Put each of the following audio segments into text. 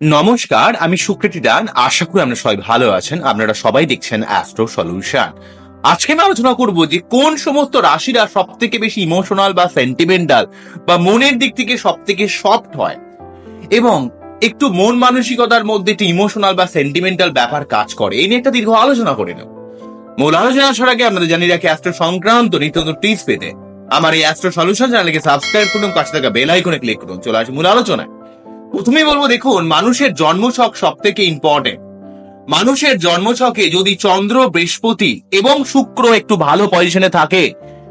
নমস্কার, আমি সুকৃতি দান। আশা করি আপনারা সবাই ভালো আছেন। আপনারা সবাই দেখছেন অ্যাস্ট্রো সলিউশন আজকে আমি আলোচনা করব যে কোন সমস্ত রাশিরা সব থেকে বেশি ইমোশনাল বা সেন্টিমেন্টাল বা মনের দিক থেকে সব থেকে সফট হয়। এবং একটু মন মানসিকতার মধ্যে একটু ইমোশনাল বা সেন্টিমেন্টাল ব্যাপার কাজ করে, এই নিয়ে একটা দীর্ঘ আলোচনা করে নেব। মূল আলোচনা আসার আগে আপনাদের জানিয়ে রাখি অ্যাস্ট্রো সংক্রান্ত নিত্য টিপস পেতে। আমার এই অ্যাস্ট্রো সলিউশন চ্যানেলকে সাবস্ক্রাইব করুন, পাশে থাকা বেল আইকনে ক্লিক করুন। চলে আসি মূল আলোচনায়। প্রথমেই বলব, দেখুন, মানুষের জন্মছক সব থেকে ইম্পর্টেন্ট মানুষের জন্মছকে যদি চন্দ্র, বৃহস্পতি এবং শুক্র একটু ভালো পজিশনে থাকে,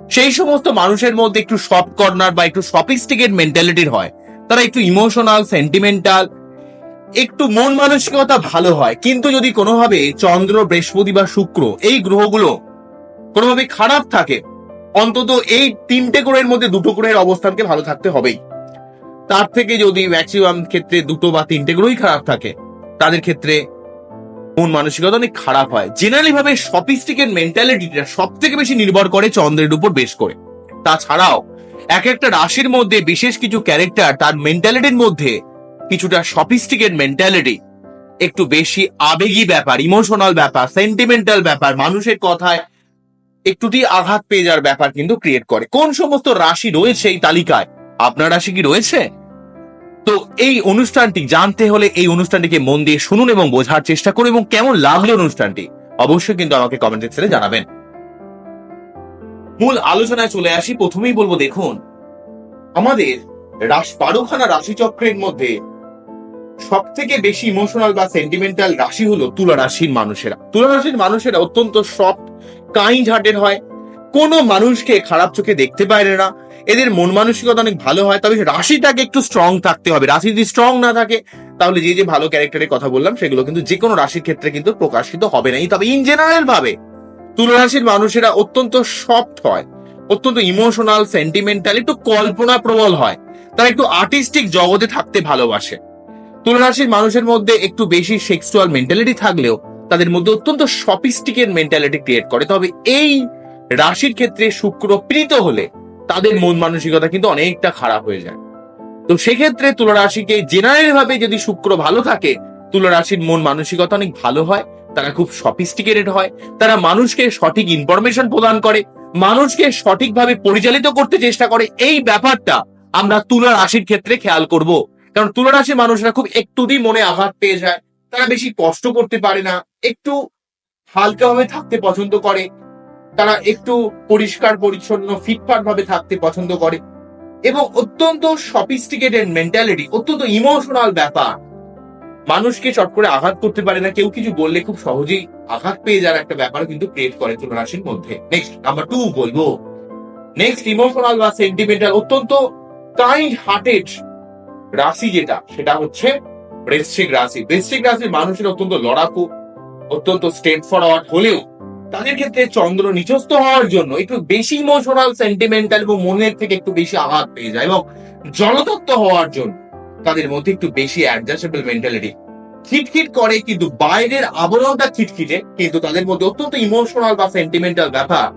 সেই সমস্ত মানুষের মধ্যে একটু সফট কর্নার বা একটু সফিস্টিকেট মেন্টালিটির হয়। তারা একটু ইমোশনাল সেন্টিমেন্টাল একটু মন মানসিকতা ভালো হয়। কিন্তু যদি কোনোভাবে চন্দ্র, বৃহস্পতি বা শুক্র এই গ্রহগুলো কোনোভাবে খারাপ থাকে, অন্তত এই তিনটে গ্রহের মধ্যে দুটো গ্রহের অবস্থানকে ভালো থাকতে হবেই। তার থেকে যদি ম্যাক্সিমাম ক্ষেত্রে দুটো বা তিনটে গ্রহই খারাপ থাকে, তাদের ক্ষেত্রে মন মানসিকতা অনেক খারাপ হয়। জেনারেলি ভাবে সফিস্টিকেট মেন্টালিটিটা সব থেকে বেশি নির্ভর করে চন্দ্রের উপর বেশ করে। তাছাড়াও, এক একটা রাশির মধ্যে বিশেষ কিছু ক্যারেক্টার তার মেন্টালিটির মধ্যে কিছুটা সফিস্টিকেট মেন্টালিটি একটু বেশি আবেগী ব্যাপার ইমোশনাল ব্যাপার সেন্টিমেন্টাল ব্যাপার, মানুষের কথায় একটুটি আঘাত পেয়ে যাওয়ার ব্যাপার কিন্তু ক্রিয়েট করে। কোন সমস্ত রাশি রয়েছে এই তালিকায় আপনার রাশি কি রয়েছে? তো এই অনুষ্ঠানটি জানতে হলে এই অনুষ্ঠানটিকে মন দিয়ে শুনুন এবং বোঝার চেষ্টা করুন এবং কেমন লাগল অনুষ্ঠানটি, অবশ্যই কিন্তু আমাকে কমেন্ট সেকশনে জানাবেন। মূল আলোচনায় চলে আসি, প্রথমেই বলব দেখুন, আমাদের রাশ, বারোখানা রাশিচক্রের মধ্যে সব থেকে বেশি ইমোশনাল বা সেন্টিমেন্টাল রাশি হলো তুলা রাশির মানুষেরা। তুলা রাশির মানুষেরা অত্যন্ত সফট কাইন্ড হার্টেড হয় কোনো মানুষকে খারাপ চোখে দেখতে পারে না, এদের মন মানসিকতা অনেক ভালো হয়, তবে রাশিটাকে একটু স্ট্রং থাকতে হবে। রাশি যদি স্ট্রং না থাকে, তাহলে যে যে ভালো ক্যারেক্টারের কথা বললাম, সেগুলো কিন্তু যে কোনো রাশির ক্ষেত্রে কিন্তু প্রকাশিত হবে না। তবে ইন জেনারেল ভাবে তুলা রাশির মানুষেরা অত্যন্ত সফট হয়, অত্যন্ত ইমোশনাল সেন্টিমেন্টাল একটু কল্পনা প্রবল হয়। তারা একটু আর্টিস্টিক জগতে থাকতে ভালোবাসে। তুলা রাশির মানুষের মধ্যে একটু বেশি সেক্সুয়াল মেন্টালিটি থাকলেও, তাদের মধ্যে অত্যন্ত সফিস্টিকেট মেন্টালিটি ক্রিয়েট করে। তবে এই রাশির ক্ষেত্রে শুক্র প্রীত হলে তাদের মন মানসিকতা কিন্তু অনেকটা খারাপ হয়ে যায়। তো সেক্ষেত্রে তুলা রাশিকে জেনারেল ভাবে যদি শুক্র ভালো থাকে তুলা রাশির মন মানসিকতা অনেক ভালো হয়, তারা খুব সফিস্টিকেটেড হয়, তারা মানুষকে সঠিক ইনফরমেশন প্রদান করে, মানুষকে সঠিকভাবে পরিচালিত করতে চেষ্টা করে, এই ব্যাপারটা আমরা তুলা রাশির ক্ষেত্রে খেয়াল করব। কারণ তুলা রাশির মানুষরা খুব একটুতেই মনে আঘাত পেয়ে যায়, তারা বেশি কষ্ট করতে পারে না, একটু হালকাভাবে থাকতে পছন্দ করে তারা একটু পরিষ্কার, পরিচ্ছন্ন ফিটফাট ভাবে থাকতে পছন্দ করে। এবং অত্যন্ত সফিস্টিকেটেড মেন্টালিটি অত্যন্ত ইমোশনাল ব্যাপার। মানুষকে চট করে আঘাত করতে পারে না। কেউ কিছু বললে খুব সহজেই আঘাত পেয়ে যাওয়ার একটা ব্যাপার কিন্তু ক্রিয়েট করে তুলা রাশির মধ্যে। নেক্সট নাম্বার টু বলব। নেক্সট ইমোশনাল বা সেন্টিমেন্টাল অত্যন্ত কাইন্ড হার্টেড রাশি যেটা, সেটা হচ্ছে বৃশ্চিক রাশি। বৃশ্চিক রাশির মানুষের অত্যন্ত লড়াকু, অত্যন্ত স্টেট ফরওয়ার্ড হলেও তাদের ক্ষেত্রে চন্দ্র নিচস্থ হওয়ার জন্য একটু বেশি ইমোশনাল সেন্টিমেন্টাল এবং মনের থেকে একটু বেশি আঘাত পেয়ে যায় এবং জলতত্ত্ব হওয়ার জন্য তাদের মধ্যে একটু বেশি অ্যাডজাস্টেবল মেন্টালিটি খিটখিট করে কিন্তু বাইরের আবরণটা খিটখিটে, কিন্তু তাদের মধ্যে অত্যন্ত ইমোশনাল বা সেন্টিমেন্টাল ব্যাপার।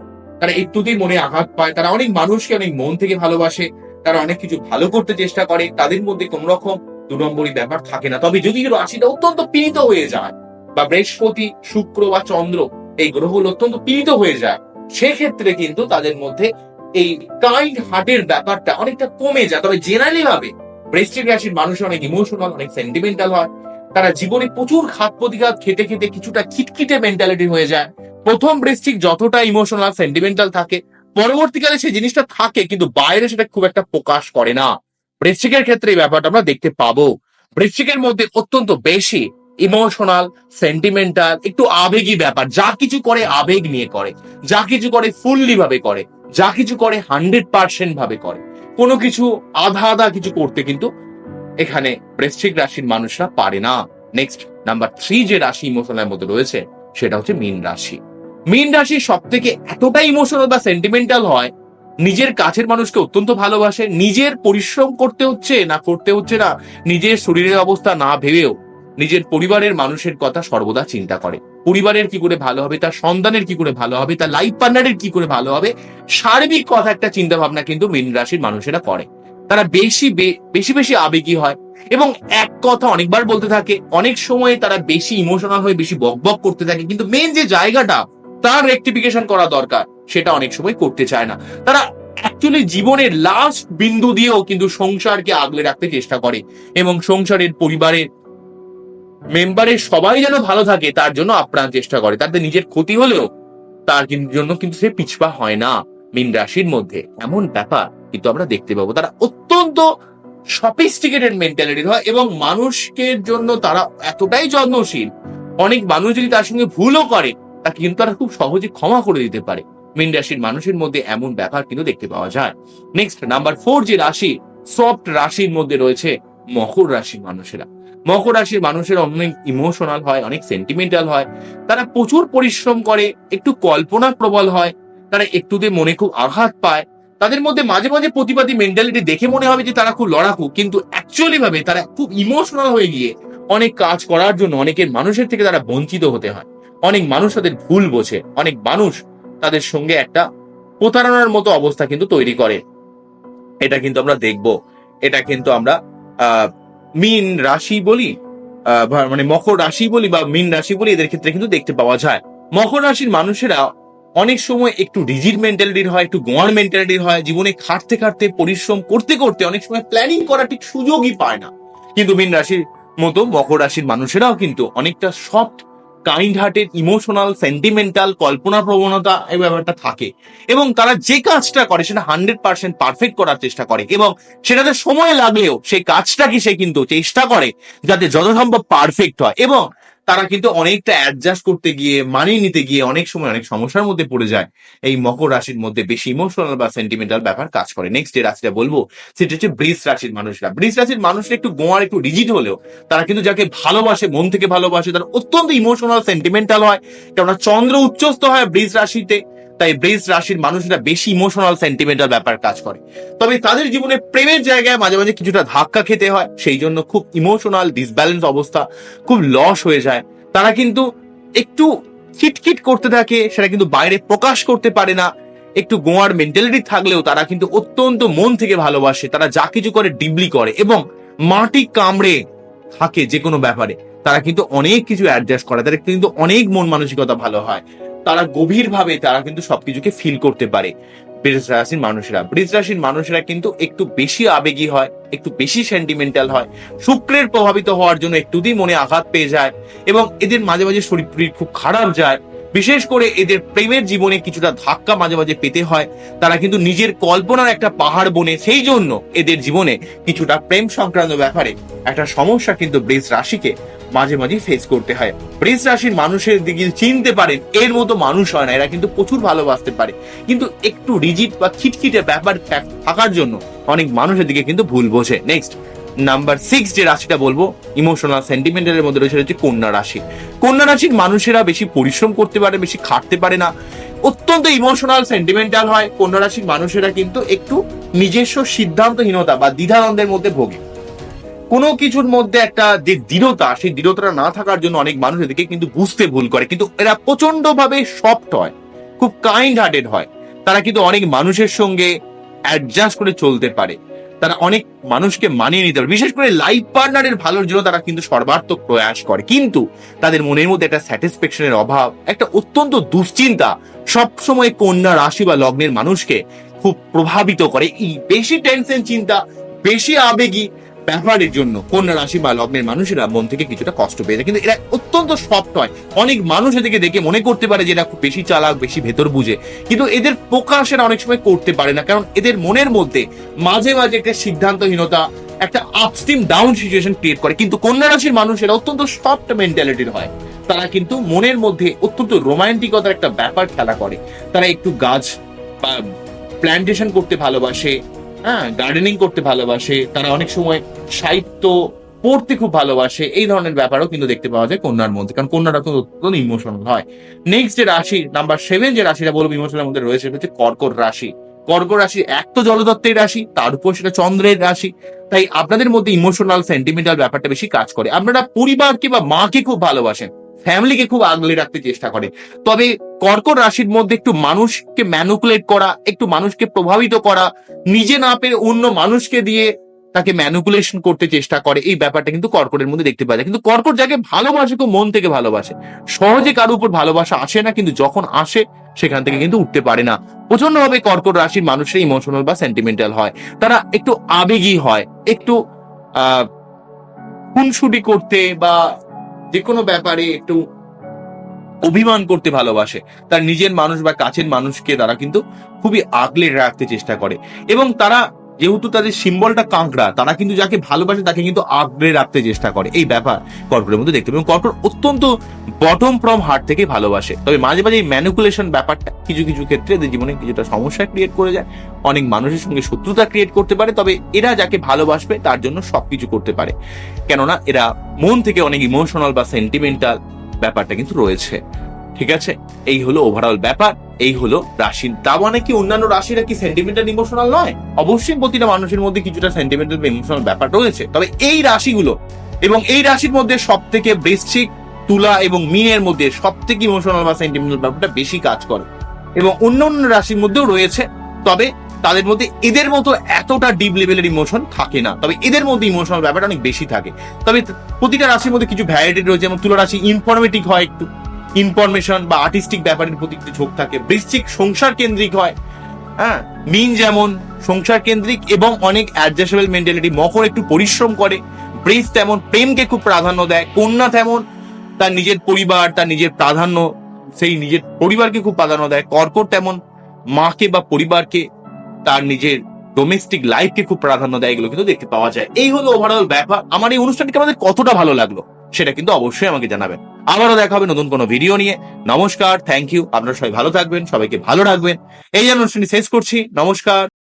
তারা একটুতেই মনে আঘাত পায়, তারা অনেক মানুষকে অনেক মন থেকে ভালোবাসে, তারা অনেক কিছু ভালো করতে চেষ্টা করে, তাদের মধ্যে কোন রকম দু নম্বরই ব্যাপার থাকে না। তবে যদি রাশিটা অত্যন্ত পীড়িত হয়ে যায় বা বৃহস্পতি, শুক্র বা চন্দ্র এই গ্রহগুলো অত্যন্ত পীড়িত হয়ে যায়। সেক্ষেত্রে কিন্তু তাদের মধ্যে এই কাইন্ড হার্টের ব্যাপারটা অনেকটা কমে যায়। তবে জেনারেলি ভাবে বৃষ্টিক রাশির মানুষ অনেক ইমোশনাল অনেক সেন্টিমেন্টাল হয়। তারা জীবনে প্রচুর ঘাত প্রতিঘাত খেতে খেতে কিছুটা খিটখিটে মেন্টালিটি হয়ে যায়। প্রথম বৃষ্টিক যতটা ইমোশনাল সেন্টিমেন্টাল থাকে, পরবর্তীকালে সেই জিনিসটা থাকে, কিন্তু বাইরে সেটা খুব একটা প্রকাশ করে না। বৃশ্চিকের ক্ষেত্রে এই ব্যাপারটা আমরা দেখতে পাবো। বৃশ্চিকের মধ্যে অত্যন্ত বেশি ইমোশনাল সেন্টিমেন্টাল একটু আবেগী ব্যাপার। যা কিছু করে আবেগ নিয়ে করে, যা কিছু করে ফুললি ভাবে করে, যা কিছু করে হান্ড্রেড পার্সেন্ট ভাবে করে। কোনো কিছু আধা আধা কিছু করতে কিন্তু এখানে বৃশ্চিক রাশির মানুষরা পারে না। নেক্সট নাম্বার থ্রি যে রাশি ইমোশনাল মধ্যে রয়েছে, সেটা হচ্ছে মীন রাশি। মীন রাশি সব থেকে এতটা ইমোশনাল বা সেন্টিমেন্টাল হয়, নিজের কাছের মানুষকে অত্যন্ত ভালোবাসে, নিজের পরিশ্রম করতে হচ্ছে না, করতে হচ্ছে না, নিজের শরীরের অবস্থা না ভেবেও। নিজের পরিবারের মানুষের কথা সর্বদা চিন্তা করে। পরিবারের কি করে ভালো হবে, তার সন্তানের কি করে ভালো হবে, তার লাইফ পার্টনারের কি করে ভালো হবে, সার্বিক কথা একটা চিন্তা ভাবনা কিন্তু মীন রাশির মানুষেরা করে। তারা বেশি বেশি বেশি আবেগী হয় এবং এক কথা অনেকবার বলতে থাকে, অনেক সময় তারা বেশি ইমোশনাল হয়ে, বেশি বকবক করতে থাকে। কিন্তু মেন যে জায়গাটা, তার রেক্টিফিকেশন করা দরকার, সেটা অনেক সময় করতে চায় না। তারা অ্যাকচুয়ালি জীবনের লাস্ট বিন্দু দিয়েও কিন্তু সংসারকে আগলে রাখতে চেষ্টা করে এবং সংসারের পরিবারের মেম্বারের সবাই যেন ভালো থাকে, তার জন্য আপ্রাণ চেষ্টা করে। তাদের নিজের ক্ষতি হলেও তার জন্য কিন্তু সে পিছপা হয় না মিন রাশির মধ্যে। এমন ব্যাপার কিন্তু আমরা দেখতে পাবো। তারা অত্যন্ত সফিস্টিকেটেড মেন্টালিটির হয় এবং মানুষকে জন্য তারা এতটাই যত্নশীল। অনেক মানুষ যদি তার সঙ্গে ভুলও করে, তাকে কিন্তু তারা খুব সহজে ক্ষমা করে দিতে পারে। মিন রাশির মানুষের মধ্যে এমন ব্যাপার কিন্তু দেখতে পাওয়া যায়। নেক্সট নাম্বার ফোর যে রাশি সফট রাশির মধ্যে রয়েছে মকর রাশির মানুষেরা। মকর রাশির মানুষেরা অনেক ইমোশনাল হয়, অনেক সেন্টিমেন্টাল হয়। তারা প্রচুর পরিশ্রম করে, একটু কল্পনা প্রবল হয়, তারা একটুতে মনে খুব আঘাত পায়। তাদের মধ্যে মাঝে মাঝে প্রতিবাদী মেন্টালিটি দেখে মনে হবে যে তারা খুব লড়াকু, কিন্তু অ্যাকচুয়ালি ভাবে তারা খুব ইমোশনাল হয়ে গিয়ে অনেক কাজ করার জন্য অনেকের মানুষের থেকে তারা বঞ্চিত হতে হয়। অনেক মানুষ তাদের ভুল বোঝে, অনেক মানুষ তাদের সঙ্গে একটা প্রতারণার মতো অবস্থা কিন্তু তৈরি করে। এটা কিন্তু আমরা দেখব, এটা কিন্তু আমরা মিন রাশি বলি মানে মকর রাশি বলি বা মিন রাশি বলি, এদের ক্ষেত্রে কিন্তু দেখতে পাওয়া যায়। মকর রাশির মানুষেরা অনেক সময় একটু রিজিড মেন্টালিটির হয়, একটু গোয়ার মেন্টালিটির হয়, জীবনে খাটতে খাটতে, পরিশ্রম করতে করতে অনেক সময় প্ল্যানিং করা ঠিক সুযোগই পায় না। কিন্তু মিন রাশির মতো মকর রাশির মানুষেরাও কিন্তু অনেকটা soft kind hearted emotional sentimental কল্পনা প্রবণতা এই ব্যাপারটা থাকে। এবং তারা যে কাজটা করে সেটা হান্ড্রেড পার্সেন্ট পারফেক্ট করার চেষ্টা করে এবং সেটাতে সময় লাগলেও সেই কাজটাকে সে কিন্তু চেষ্টা করে যাতে যত সম্ভব পারফেক্ট হয়। এবং তারা কিন্তু অনেকটা অ্যাডজাস্ট করতে গিয়ে, মানিয়ে নিতে গিয়ে অনেক সময় অনেক সমস্যার মধ্যে পড়ে যায়। এই মকর রাশির মধ্যে বেশি ইমোশনাল বা সেন্টিমেন্টাল ব্যাপার কাজ করে। নেক্সট যে রাশিটা বলব, সেটা হচ্ছে বৃষ রাশির মানুষরা। বৃষ রাশির মানুষরা একটু গোয়ার, একটু রিজিড হলেও তারা কিন্তু যাকে ভালোবাসে, মন থেকে ভালোবাসে, তারা অত্যন্ত ইমোশনাল সেন্টিমেন্টাল হয়। কেননা চন্দ্র উচ্চস্থ হয় বৃষ রাশিতে। তাই বৃষ রাশির মানুষরা বেশি ইমোশনাল সেন্টিমেন্টাল ব্যাপার কাজ করে। তবে তাদের জীবনে প্রেমের জায়গায় মাঝে মাঝে কিছুটা ধাক্কা খেতে হয়, সেই জন্য খুব ইমোশনাল ডিসব্যালেন্স অবস্থা খুব লস হয়ে যায়। তারা কিন্তু একটু খিটখিট করতে থাকে, সেটা কিন্তু বাইরে প্রকাশ করতে পারে না। একটু গোয়ার মেন্টালিটি থাকলেও তারা কিন্তু অত্যন্ত মন থেকে ভালোবাসে, তারা যা কিছু করে ডিবলি করে এবং মাটি কামড়ে থাকে যে কোনো ব্যাপারে। তারা কিন্তু অনেক কিছু অ্যাডজাস্ট করে, তাদের কিন্তু অনেক মন মানসিকতা ভালো হয়। তারা গভীরভাবে তারা কিন্তু সবকিছুকে ফিল করতে পারে। বৃষ রাশির মানুষেরা। বৃষ রাশির মানুষেরা কিন্তু একটু বেশি আবেগী হয়, একটু বেশি সেন্টিমেন্টাল হয়। শুক্রের প্রভাবিত হওয়ার জন্য একটু একটুতেই মনে আঘাত পেয়ে যায় এবং এদের মাঝে মাঝে শরীর খুব খারাপ যায়। বিশেষ করে এদের প্রেমের জীবনে কিছুটা ধাক্কা মাঝে মাঝে পেতে হয়। তারা কিন্তু নিজের কল্পনার একটা পাহাড় বনে, সেই জন্য এদের জীবনে কিছুটা প্রেম সংক্রান্ত ব্যাপারে একটা সমস্যা কিন্তু বৃষ রাশিকে মাঝে মাঝে ফেস করতে হয়। বৃষ রাশির মানুষের দিকে চিনতে পারেন, এর মতো মানুষ হয় না, এরা কিন্তু প্রচুর ভালোবাসতে পারে। কিন্তু একটু রিজিট বা খিটখিটে ব্যাপার থাকার জন্য অনেক মানুষের দিকে কিন্তু ভুল বোঝে। নেক্সট নাম্বার সিক্স যে রাশিটা বলব ইমোশনাল সেন্টিমেন্টালের মধ্যে রয়েছে হচ্ছে কন্যা রাশি। কন্যা রাশির মানুষেরা বেশি পরিশ্রম করতে পারে, বেশি খাটতে পারে না। অত্যন্ত ইমোশনাল সেন্টিমেন্টাল হয়। কন্যা রাশির মানুষেরা কিন্তু একটু নিজস্ব সিদ্ধান্তহীনতা বা দ্বিধাদ্বন্দ্বের মধ্যে ভোগে। কোনো কিছুর মধ্যে একটা যে দৃঢ়তা, সেই দৃঢ়তাটা না থাকার জন্য অনেক মানুষ এদিকে কিন্তু বুঝতে ভুল করে। কিন্তু এরা প্রচণ্ড ভাবে সফট হয়, খুব কাইন্ড হার্টেড হয়। তারা কিন্তু অনেক মানুষের সঙ্গে অ্যাডজাস্ট করে চলতে পারে। তারা অনেক মানুষকে মানিয়ে নিতে পারে। বিশেষ করে লাইফ পার্টনারের ভালোর জন্য তারা কিন্তু সর্বাত্মক প্রয়াস করে। কিন্তু তাদের মনের মধ্যে একটা স্যাটিসফ্যাকশনের অভাব, একটা অত্যন্ত দুশ্চিন্তা সবসময় কন্যা রাশি বা লগ্নের মানুষকে খুব প্রভাবিত করে। এই বেশি টেনশন চিন্তা, বেশি আবেগী ব্যাপারের জন্য কন্যা রাশি বা লগ্নের মানুষেরা মন থেকে কিছুটা কষ্ট পেয়ে যায়। কিন্তু এরা অত্যন্ত সফট হয়। অনেক মানুষ এদিকে দেখে মনে করতে পারে যে এরা খুব বেশি চালাক, বেশি ভেতর বুঝে। কিন্তু এদের প্রকাশ এরা অনেক সময় করতে পারে না। কারণ এদের মনের মধ্যে মাঝে মাঝে একটা সিদ্ধান্তহীনতা, একটা আপস্ট্রিম ডাউন সিচুয়েশন ক্রিয়েট করে। কিন্তু কন্যা রাশির মানুষেরা অত্যন্ত সফট মেন্টালিটির হয়। তারা কিন্তু মনের মধ্যে অত্যন্ত রোমান্টিকতার একটা ব্যাপার খেলা করে। তারা একটু গাছ বা প্ল্যান্টেশন করতে ভালোবাসে হ্যাঁ গার্ডেনিং করতে ভালোবাসে, তারা অনেক সময় সাহিত্য পড়তে খুব ভালোবাসে, এই ধরনের ব্যাপারও কিন্তু দেখতে পাওয়া যায় কন্যার মধ্যে, কারণ কন্যারা কিন্তু অত্যন্ত ইমোশনাল হয়। নেক্সট যে রাশি নাম্বার সেভেন যে রাশিটা বলব ইমোশনের মধ্যে রয়েছে, সেটা হচ্ছে কর্কট রাশি। কর্কট রাশি এক তো জলদত্তের রাশি, তার উপর সেটা চন্দ্রের রাশি, তাই আপনাদের মধ্যে ইমোশনাল সেন্টিমেন্টাল ব্যাপারটা বেশি কাজ করে। আপনারা পরিবারকে বা মাকে খুব ভালোবাসেন। ফ্যামিলিকে খুব আগলে রাখতে চেষ্টা করে। তবে কর্কট রাশির মধ্যে একটু মানুষকে ম্যানুকুলেট করা, একটু মানুষকে প্রভাবিত করা, নিজে না পেরে অন্য মানুষকে দিয়ে তাকে ম্যানুকুলেশন করতে চেষ্টা করে, এই ব্যাপারটা কিন্তু কর্কটের মধ্যে দেখতে পাওয়া যায়। কিন্তু কর্কট যাকে ভালোবাসে খুব মন থেকে ভালোবাসে। সহজে কারোর উপর ভালোবাসা আসে না, কিন্তু যখন আসে, সেখান থেকে কিন্তু উঠতে পারে না। প্রচণ্ড ভাবে কর্কট রাশির মানুষের ইমোশনাল বা সেন্টিমেন্টাল হয়। তারা একটু আবেগী হয়, একটু, আহ, খুনসুটি করতে বা যে কোনো ব্যাপারে একটু অভিমান করতে ভালোবাসে। তার নিজের মানুষ বা কাছের মানুষকে তারা কিন্তু খুবই আগলে রাখতে চেষ্টা করে। এবং তারা যেহেতু তাদের সিম্বলটা কাঁকড়া, তারা কিন্তু যাকে ভালোবাসে তাকে কিন্তু আগলে রাখতে চেষ্টা করে। এই ব্যাপার কর্কটের মধ্যে দেখতে এবং কর্কট অত্যন্ত বটম ফ্রম হার্ট থেকে ভালোবাসে। তবে মাঝে মাঝে এই ম্যানুকুলেশন ব্যাপারটা কিছু কিছু ক্ষেত্রে এদের জীবনে কিছুটা সমস্যা ক্রিয়েট করে যায়। অনেক মানুষের সঙ্গে শত্রুতা ক্রিয়েট করতে পারে, তবে এরা যাকে ভালোবাসবে তার জন্য সবকিছু করতে পারে। কেননা এরা মন থেকে অনেক ইমোশনাল বা সেন্টিমেন্টাল ব্যাপারটা কিন্তু রয়েছে। ঠিক আছে? এই হলো ওভারঅল ব্যাপার। এই হলো রাশি। তা মানে কি অন্যান্য রাশিরা কি সেন্টিমেন্টাল ইমোশনাল নয়? অবশ্যই প্রতিটা মানুষের মধ্যে কিছুটা সেন্টিমেন্টাল ইমোশনাল ব্যাপার রয়েছে। তবে এই রাশিগুলো এবং এই রাশির মধ্যে সব থেকে বৃশ্চিক, তুলা এবং মিনের মধ্যে সব থেকে ইমোশনাল বা সেন্টিমেন্টাল ব্যাপারটা বেশি কাজ করে। এবং অন্য অন্য রাশির মধ্যেও রয়েছে, তবে তাদের মধ্যে এদের মতো এতটা ডিপ লেভেলের ইমোশন থাকে না। তবে এদের মধ্যে ইমোশনাল ব্যাপারটা অনেক বেশি থাকে। তবে প্রতিটা রাশির মধ্যে কিছু ভ্যারাইটি রয়েছে, যেমন তুলা রাশি ইনফরমেটিভ হয় একটু। ইনফরমেশন বা আর্টিস্টিক ব্যাপারের প্রতি একটু ঝোঁক থাকে। বৃশ্চিক সংসার কেন্দ্রিক হয়। হ্যাঁ? মিন যেমন সংসার কেন্দ্রিক এবং অনেক অ্যাডজাস্টেবল মেন্টালিটি মকর একটু পরিশ্রম করে। ব্রিজ তেমন প্রেমকে খুব প্রাধান্য দেয়। কন্যা তেমন তার নিজের পরিবার, তার নিজের প্রাধান্য, সেই নিজের পরিবারকে খুব প্রাধান্য দেয়। কর্কট তেমন মাকে বা পরিবারকে তার নিজের ডোমেস্টিক লাইফকে খুব প্রাধান্য দেয় এগুলো কিন্তু দেখতে পাওয়া যায়। এই হলো ওভারঅল ব্যাপার। আমার এই অনুষ্ঠানটি আমাদের কতটা ভালো লাগল? সেটা কিন্তু অবশ্যই আমাকে জানাবেন। আবারও দেখা হবে নতুন কোনো ভিডিও নিয়ে। নমস্কার থ্যাংক ইউ আপনারা সবাই ভালো থাকবেন, সবাইকে ভালো রাখবেন। এই অনুষ্ঠানটি শেষ করছি। নমস্কার।